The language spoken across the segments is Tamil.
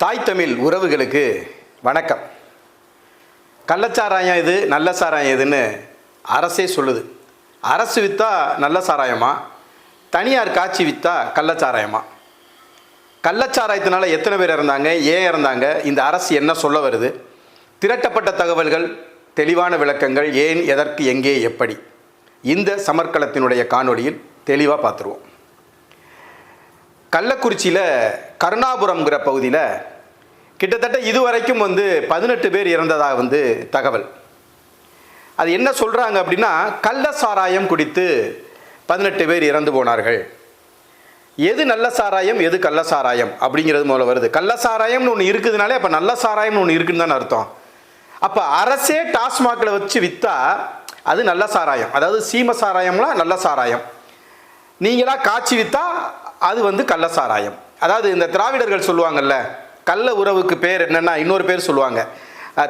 தாய் தமிழ் உறவுகளுக்கு வணக்கம். கள்ளச்சாராயம் இது நல்ல சாராயம் எதுன்னு அரசே சொல்லுது. அரசு விற்றா நல்ல சாராயமா? தனியார் காட்சி விற்றா கள்ளச்சாராயமா கள்ளச்சாராயத்தினால எத்தனை பேர் இறந்தாங்க ஏன் இறந்தாங்க இந்த அரசு என்ன சொல்ல வருது? திரட்டப்பட்ட தகவல்கள் தெளிவான விளக்கங்கள் ஏன் எதற்கு எங்கே எப்படி? இந்த சமர்க்கலத்தினுடைய காணொளியில் தெளிவாக பார்த்துருவோம் கள்ளக்குறிச்சியில் கருணாபுரம்ங்கிற பகுதியில் கிட்டத்தட்ட இதுவரைக்கும் வந்து பதினெட்டு பேர் இறந்ததாக வந்து தகவல். அது என்ன சொல்கிறாங்க அப்படின்னா கள்ள சாராயம் குடித்து பதினெட்டு பேர் இறந்து போனார்கள். எது நல்ல சாராயம் எது கள்ள சாராயம் அப்படிங்கிறது மூலம் வருது. கள்ள சாராயம்னு ஒன்று இருக்குதுனாலே அப்போ நல்ல சாராயம்னு ஒன்று இருக்குன்னு தானே அர்த்தம். அப்போ அரசே டாஸ்மாகில் வச்சு விற்றா அது நல்ல சாராயம். அதாவது சீம சாராயம்லாம் நல்ல சாராயம். நீங்களாக காய்ச்சி விற்றா அது வந்து கள்ள சாராயம் அதாவது இந்த திராவிடர்கள் சொல்லுவாங்கல்ல கள்ள உறவுக்கு பேர் என்னென்னா இன்னொரு பேர் சொல்லுவாங்க.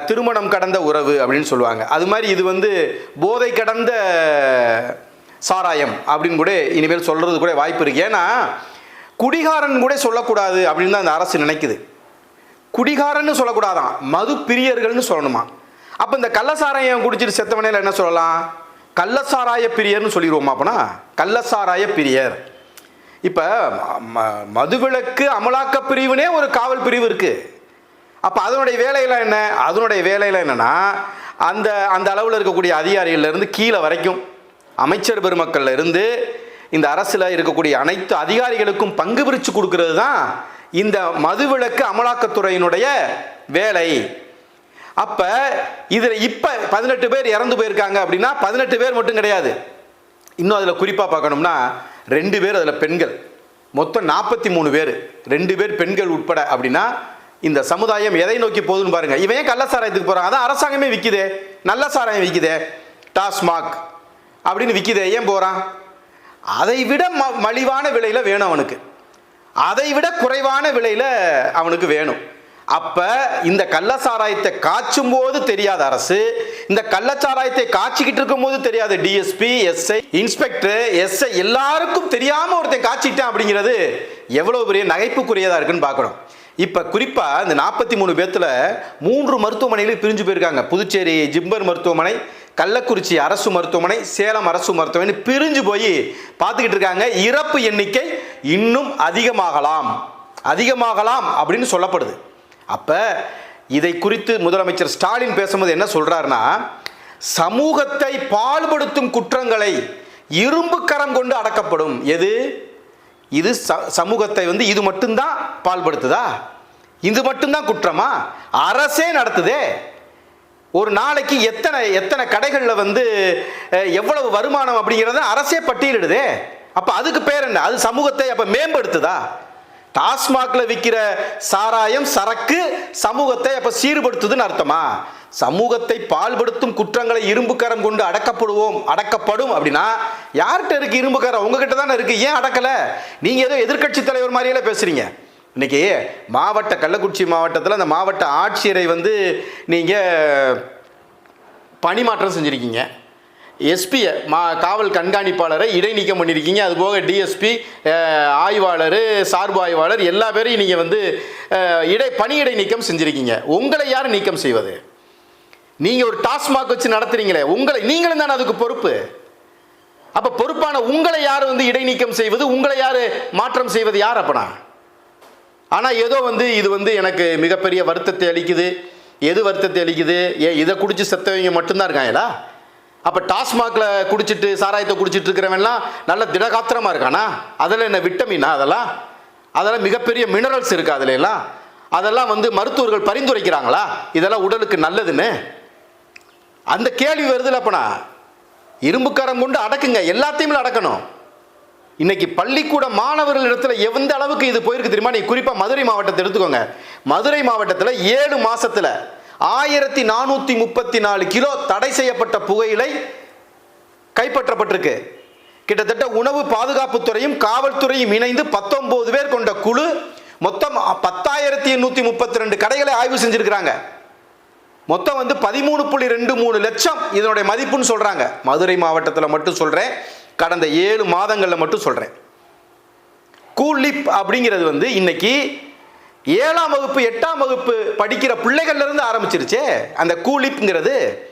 திருமணம் கடந்த உறவு அப்படின்னு சொல்லுவாங்க. அது மாதிரி இது வந்து போதை கடந்த சாராயம் அப்படின்னு கூட இனிமேல் சொல்கிறது கூட வாய்ப்பு இருக்குது ஏன்னா குடிகாரன் கூட சொல்லக்கூடாது அப்படின்னு தான் அந்த அரசு நினைக்குது. குடிகாரன்னு சொல்லக்கூடாதான் மது பிரியர்கள்னு சொல்லணுமா. அப்போ இந்த கள்ளசாராயம் குடிச்சிட்டு செத்தவனையில் என்ன சொல்லலாம்? கள்ளசாராய பிரியர்னு சொல்லிடுவோமா அப்போனா? கள்ளசாராய பிரியர். இப்போ மதுவிலக்கு அமலாக்க பிரிவுனே ஒரு காவல் பிரிவு இருக்குது அப்போ அதனுடைய வேலையெல்லாம் என்ன? அதனுடைய வேலையில் என்னன்னா அந்த அந்த அளவில் இருக்கக்கூடிய அதிகாரிகள்லேருந்து கீழே வரைக்கும் அமைச்சர் பெருமக்கள்ல இருந்து இந்த அரசில் இருக்கக்கூடிய அனைத்து அதிகாரிகளுக்கும் பங்கு பிரித்து கொடுக்கறது தான் இந்த மதுவிலக்கு அமலாக்கத்துறையினுடைய வேலை. அப்போ இதில் இப்போ பதினெட்டு பேர் இறந்து போயிருக்காங்க அப்படின்னா பதினெட்டு பேர் மட்டும் கிடையாது. இன்னும் அதில் குறிப்பாக பார்க்கணும்னா ரெண்டு பேர் அதில் பெண்கள். மொத்தம் நாற்பத்தி மூணு பேர். ரெண்டு பேர் பெண்கள் உட்பட அப்படின்னா இந்த சமுதாயம் எதை நோக்கி போகுதுன்னு பாருங்க. இவன் ஏன் கள்ள சாராயத்துக்கு போகிறான் அதான் அரசாங்கமே விற்குதே நல்ல சாராயம் விற்குதே டாஸ்மாக் அப்படின்னு விற்குதே ஏன் போகிறான் அதை விட ம மலிவான விலையில் வேணும் அவனுக்கு. அதை விட குறைவான விலையில் அவனுக்கு வேணும். அப்போ இந்த கள்ளசாராயத்தை காய்ச்சும் போது தெரியாத அரசு இந்த கள்ளச்சாராயத்தை காய்ச்சிக்கிட்டு இருக்கும் போது தெரியாது டிஎஸ்பி எஸ்ஐ இன்ஸ்பெக்டர் எஸ்ஐ எல்லாருக்கும் தெரியாம ஒருத்தன் காய்ச்சிட்டேன் அப்படிங்கிறது எவ்வளவு பெரிய நகைப்புக்குரியதா இருக்குன்னு பார்க்கணும். இப்போ குறிப்பாக இந்த நாற்பத்தி மூணு பேர்த்தில் மூன்று மருத்துவமனைகளுக்கு பிரிஞ்சு போயிருக்காங்க. புதுச்சேரி ஜிம்பர் மருத்துவமனை கள்ளக்குறிச்சி அரசு மருத்துவமனை சேலம் அரசு மருத்துவமனை பிரிஞ்சு போய் பார்த்துக்கிட்டு இருக்காங்க. இறப்பு எண்ணிக்கை இன்னும் அதிகமாகலாம். அதிகமாகலாம் அப்படின்னு சொல்லப்படுது. அப்போ இதை குறித்து முதலமைச்சர் ஸ்டாலின் பேசும்போது என்ன சொல்கிறாருன்னா சமூகத்தை பால்படுத்தும் குற்றங்களை இரும்பு கரம் கொண்டு அடக்கப்படும். எது? இது ச- சமூகத்தை வந்து இது மட்டும்தான் பால்படுத்துதா இது மட்டும்தான் குற்றமா? அரசே நடத்துதே. ஒரு நாளைக்கு எத்தனை எத்தனை கடைகளில் வந்து எவ்வளவு வருமானம் அப்படிங்கிறத அரசே பட்டியலிடுதே. அப்போ அதுக்கு பேர் என்ன? அது சமூகத்தை அப்போ மேம்படுத்துதா? டாஸ்மாக்ல விற்கிற சாராயம் சரக்கு சமூகத்தை அப்போ சீர்படுத்துதுன்னு அர்த்தமா? சமூகத்தை பால்படுத்தும் குற்றங்களை இரும்புக்கரம் கொண்டு அடக்கப்படுவோம் அடக்கப்படும் அப்படின்னா யார்கிட்ட இருக்கு இரும்புக்கரம்? உங்ககிட்ட தானே இருக்கு. ஏன் அடக்கல? நீங்க ஏதோ எதிர்க்கட்சி தலைவர் மாதிரியில பேசுறீங்க. இன்னைக்கு மாவட்ட கள்ளக்குறிச்சி மாவட்டத்தில் அந்த மாவட்ட ஆட்சியரை வந்து நீங்கள் பணிமாற்றம் செஞ்சுருக்கீங்க. எஸ்பியை மா காவல் கண்காணிப்பாளரை இடைநீக்கம் பண்ணியிருக்கீங்க. அதுபோக டிஎஸ்பி ஆய்வாளர் சார்பு ஆய்வாளர் எல்லா பேரையும் நீங்கள் வந்து இடை பணியிடை நீக்கம் செஞ்சுருக்கீங்க. உங்களை யார் நீக்கம் செய்வது? நீங்கள் ஒரு டாஸ்மாக் வச்சு நடத்துறீங்களே உங்களை நீங்களும் தானே அதுக்கு பொறுப்பு. அப்போ பொறுப்பான உங்களை யார் வந்து இடைநீக்கம் செய்வது? உங்களை யார் மாற்றம் செய்வது? யார் அப்பனா? ஆனால் ஏதோ வந்து இது வந்து எனக்கு மிகப்பெரிய வருத்தத்தை அளிக்குது. எது வருத்தத்தை அளிக்குது? ஏ இதை குடிச்சு செத்தவங்க மட்டும்தான் இருக்காங்களா? அப்போ டாஸ்மாகில் குடிச்சிட்டு சாராயத்தை குடிச்சிட்டு இருக்கிறவன்லாம் நல்ல திடகாத்திரமாக இருக்கானா? அதில் என்ன விட்டமினா அதெல்லாம்? அதெல்லாம் மிகப்பெரிய மினரல்ஸ் இருக்கு அதுல எல்லாம். அதெல்லாம் வந்து மருத்துவர்கள் பரிந்துரைக்கிறாங்களா? இதெல்லாம் உடலுக்கு நல்லதுன்னு? அந்த கேள்வி வருதுல அப்பனா இரும்புக்காரம் கொண்டு அடக்குங்க எல்லாத்தையுமே அடக்கணும். இன்னைக்கு பள்ளிக்கூட மாணவர்கள் இடத்துல எந்த அளவுக்கு இது போயிருக்கு தெரியுமா? நீ குறிப்பா மதுரை மாவட்டத்தை எடுத்துக்கோங்க. மதுரை மாவட்டத்தில் ஏழு மாசத்துல ஆயிரத்தி நானூத்தி முப்பத்தி நாலு கிலோ தடை செய்யப்பட்ட புகையிலை கைப்பற்றப்பட்டிருக்கு. கிட்டத்தட்ட உணவு பாதுகாப்புத்துறையும் காவல்துறையும் இணைந்து பத்தொன்பது பேர் கொண்ட குழு மொத்தம் பத்தாயிரத்தி எண்ணூத்தி முப்பத்தி ரெண்டு கடைகளை ஆய்வு செஞ்சிருக்கிறாங்க. மொத்தம் வந்து பதிமூணு புள்ளி ரெண்டு மூணு லட்சம் இதனுடைய மதிப்புன்னு சொல்றாங்க. மதுரை மாவட்டத்தில் மட்டும் சொல்றேன். கடந்த ஏழு மாதங்களில் மட்டும் சொல்றேன். கூலிப் அப்படிங்கிறது வந்து இன்னைக்கு ஏழாம் வகுப்பு எட்டாம் வகுப்பு படிக்கிற பிள்ளைகள்லேருந்து ஆரம்பிச்சிருச்சே. அந்த கூலிப்ங்கிறது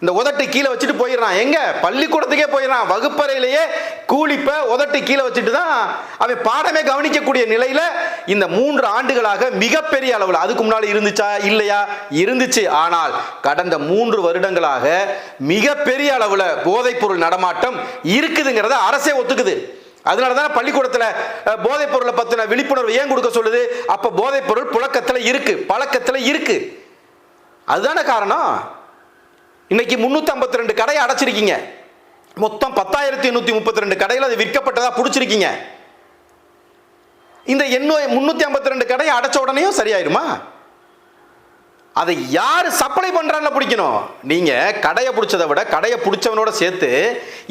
இந்த உதட்டு கீழே வச்சுட்டு போயிடுறான். எங்க? பள்ளிக்கூடத்துக்கே போயிடுறான். வகுப்பறையிலேயே கூலிப்பை உதட்டு கீழே வச்சுட்டு தான் அவன் பாடமே கவனிக்கக்கூடிய நிலையில இந்த மூன்று ஆண்டுகளாக மிகப்பெரிய அளவில் அதுக்கு முன்னாடி இருந்துச்சா இல்லையா? இருந்துச்சு. ஆனால் கடந்த மூன்று வருடங்களாக மிகப்பெரிய அளவில் போதைப்பொருள் நடமாட்டம் இருக்குதுங்கிறத அரசே ஒத்துக்குது. அதனால தான் பள்ளிக்கூடத்தில் போதைப் பொருளை பற்றின விழிப்புணர்வு ஏன் கொடுக்க சொல்லுது? அப்போ போதைப் பொருள் புழக்கத்தில் இருக்கு பழக்கத்தில் இருக்கு. அதுதானே காரணம்? இன்னைக்கு முந்நூற்றி ஐம்பத்தி ரெண்டு கடையை அடைச்சிருக்கீங்க. மொத்தம் பத்தாயிரத்தி எண்ணூற்றி முப்பத்தி ரெண்டு கடையில் அது விற்கப்பட்டதாக பிடிச்சிருக்கீங்க. இந்த எண்ணூ முந்நூற்றி ஐம்பத்தி ரெண்டு கடையை அடைச்ச உடனேயும் சரியாயிருமா? அதை யார் சப்ளை பண்றான்னு பிடிக்கணும். நீங்கள் கடையை பிடிச்சதை விட கடையை பிடிச்சவனோட சேர்த்து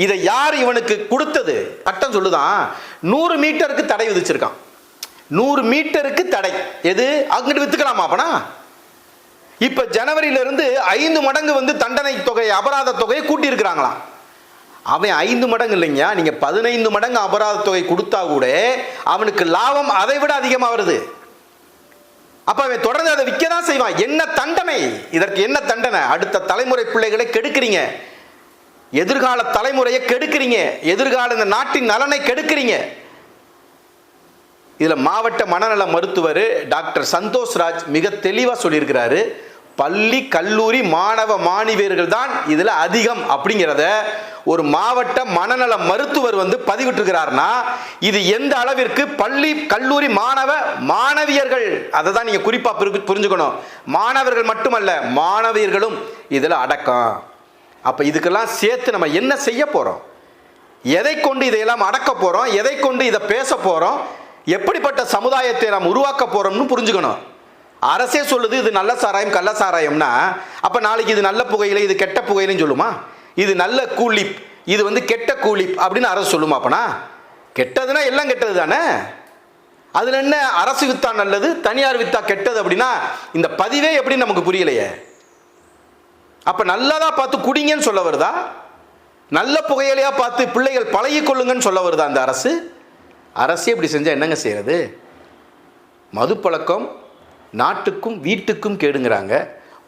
இதை யார் இவனுக்கு கொடுத்தது? சட்டம் சொல்லுதான். நூறு மீட்டருக்கு தடை விதிச்சிருக்கான். நூறு மீட்டருக்கு தடை. எது? அங்கிட்டு வித்துக்கலாமா அப்பனா? இப்போ ஜனவரியிலிருந்து ஐந்து மடங்கு வந்து தண்டனை தொகை அபராத தொகையை கூட்டியிருக்கிறாங்களாம். அவன் ஐந்து மடங்கு இல்லைங்க. நீங்கள் பதினைந்து மடங்கு அபராத தொகை கொடுத்தா கூட அவனுக்கு லாபம் அதை விட அதிகமாக வருது. அப்ப அவன் தொடர்ந்து அதை விற்க தான் செய்வான். என்ன தண்டனை? இதற்கு என்ன தண்டனை? அடுத்த தலைமுறை பிள்ளைகளை கெடுக்கிறீங்க. எதிர்கால தலைமுறையை கெடுக்கிறீங்க. எதிர்கால இந்த நாட்டின் நலனை கெடுக்கிறீங்க. இதுல மாவட்ட மனநல மருத்துவர் டாக்டர் சந்தோஷ் ராஜ் மிக தெளிவா சொல்லியிருக்கிறாரு. பள்ளி கல்லூரி மாணவ மாணவியர்கள் தான் இதில் அதிகம் அப்படிங்கிறத ஒரு மாவட்ட மனநல மருத்துவர் வந்து பதிவிட்டிருக்கிறார்னா இது எந்த அளவிற்கு பள்ளி கல்லூரி மாணவ மாணவியர்கள் அதை தான் நீங்கள் குறிப்பாக புரிஞ்சு- புரிஞ்சுக்கணும். மாணவர்கள் மட்டுமல்ல மாணவியர்களும் இதில் அடக்கம். அப்போ இதுக்கெல்லாம் சேர்த்து நம்ம என்ன செய்ய போகிறோம் எதை கொண்டு இதையெல்லாம் அடக்க போகிறோம் எதை கொண்டு இதை பேச போகிறோம் எப்படிப்பட்ட சமுதாயத்தை நாம் உருவாக்க போகிறோம்னு புரிஞ்சுக்கணும். அரசே சொல்லுது இது நல்ல சாராயம் கள்ள சாராயம்னா அப்போ நாளைக்கு இது நல்ல புகையில இது கெட்ட புகையிலன்னு சொல்லுமா? இது நல்ல கூலிப் இது வந்து கெட்ட கூலிப் அப்படின்னு அரசு சொல்லுமா அப்பனா? கெட்டதுன்னா எல்லாம் கெட்டது தானே அதில் என்ன அரசு வித்தா நல்லது தனியார் வித்தா கெட்டது அப்படின்னா இந்த பதிவே எப்படின்னு நமக்கு புரியலையே. அப்போ நல்லதாக பார்த்து குடிங்கன்னு சொல்ல வருதா? நல்ல புகையிலையா பார்த்து பிள்ளைகள் பழகி கொள்ளுங்கன்னு சொல்ல வருதா அந்த அரசு? அரசே இப்படி செஞ்சால் என்னங்க செய்யறது? மதுப்பழக்கம் நாட்டுக்கும் வீட்டுக்கும் கேடுங்கிறாங்க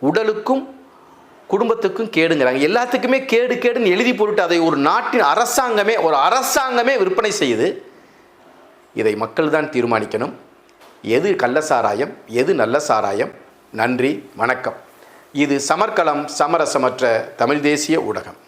உடலுக்கும் குடும்பத்துக்கும் கேடுங்கிறாங்க. எல்லாத்துக்குமே கேடு கேடுன்னு எழுதி போட்டுட்டு அதை ஒரு நாட்டின் அரசாங்கமே ஒரு அரசாங்கமே விற்பனை செய்யுது. இதை மக்கள் தான் தீர்மானிக்கணும். எது கள்ள சாராயம் எது நல்ல சாராயம்? நன்றி வணக்கம். இது சமர்க்களம் சமரசமற்ற தமிழ் தேசிய ஊடகம்.